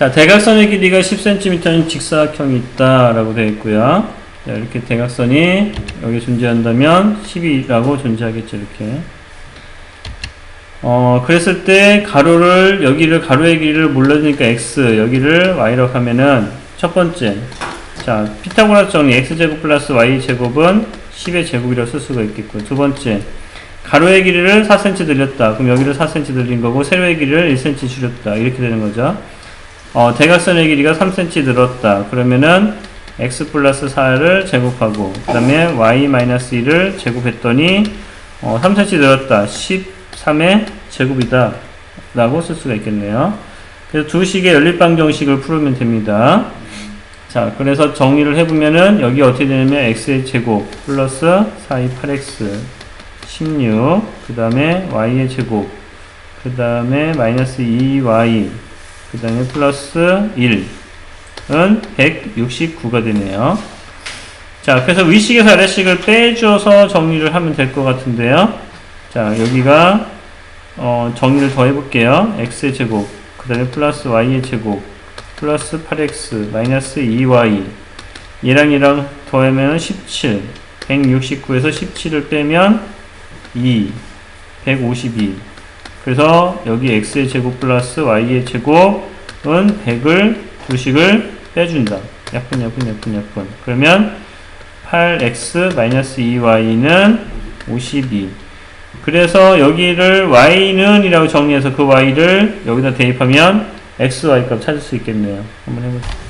자, 대각선의 길이가 10cm인 직사각형이 있다라고 되어 있고요. 자, 이렇게 대각선이 여기 존재한다면 10이라고 존재하겠죠, 이렇게. 어, 그랬을 때 가로를, 여기를, 가로의 길이를 몰라주니까 x, 여기를 y라고 하면은 첫 번째. 자, 피타고라스 정리 x제곱 플러스 y제곱은 10의 제곱이라고 쓸 수가 있겠고. 두 번째. 가로의 길이를 4cm 늘렸다. 그럼 여기를 4cm 늘린 거고, 세로의 길이를 1cm 줄였다. 이렇게 되는 거죠. 어, 대각선의 길이가 3cm 늘었다. 그러면은 x 플러스 4를 제곱하고 그 다음에 y 마이너스 2를 제곱했더니 어, 3cm 늘었다. 13의 제곱이다. 라고 쓸 수가 있겠네요. 그래서 두 식의 연립방정식을 풀으면 됩니다. 자, 그래서 정리를 해보면은 여기 어떻게 되냐면 x의 제곱 플러스 4의 8x 16, 그 다음에 y의 제곱, 그 다음에 마이너스 2y, 그 다음에 플러스 1은 169가 되네요. 자, 그래서 위식에서 아래식을 빼줘서 정리를 하면 될 것 같은데요. 자, 여기가, 어, 정리를 더 해볼게요. x의 제곱, 그 다음에 플러스 y의 제곱, 플러스 8x, 마이너스 2y. 얘랑 얘랑 더하면 17. 169에서 17을 빼면 2. 152. 그래서 여기 x의 제곱 플러스 y의 제곱은 100을 두식을 빼준다. 약분 약분 약분 약분. 그러면 8x 마이너스 2y는 52. 그래서 여기를 y는 이라고 정리해서 그 y를 여기다 대입하면 x, y 값 찾을 수 있겠네요. 한번 해보죠.